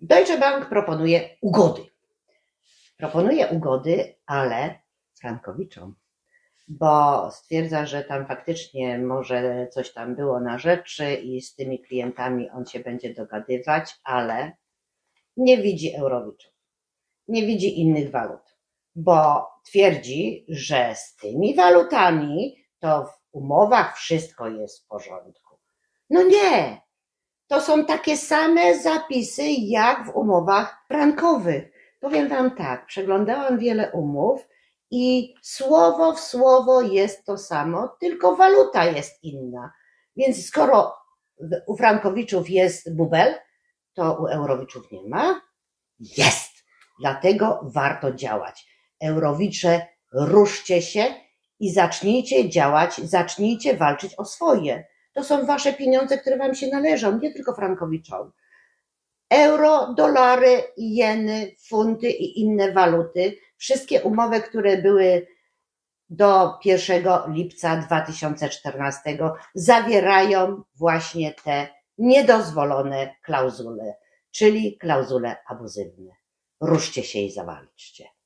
Deutsche Bank proponuje ugody. Proponuje ugody, ale frankowiczom, bo stwierdza, że tam faktycznie może coś tam było na rzeczy i z tymi klientami on się będzie dogadywać, ale nie widzi eurowiczów, nie widzi innych walut, bo twierdzi, że z tymi walutami to w umowach wszystko jest w porządku. No nie, to są takie same zapisy jak w umowach frankowych. Powiem Wam tak, przeglądałam wiele umów i słowo w słowo jest to samo, tylko waluta jest inna. Więc skoro u frankowiczów jest bubel, to u eurowiczów nie ma? Jest! Dlatego warto działać. Eurowicze, ruszcie się i zacznijcie działać, zacznijcie walczyć o swoje. To są wasze pieniądze, które wam się należą, nie tylko frankowiczom. Euro, dolary, jeny, funty i inne waluty, wszystkie umowy, które były do 1 lipca 2014 zawierają właśnie te niedozwolone klauzule, czyli klauzule abuzywne. Ruszcie się i zawalczcie.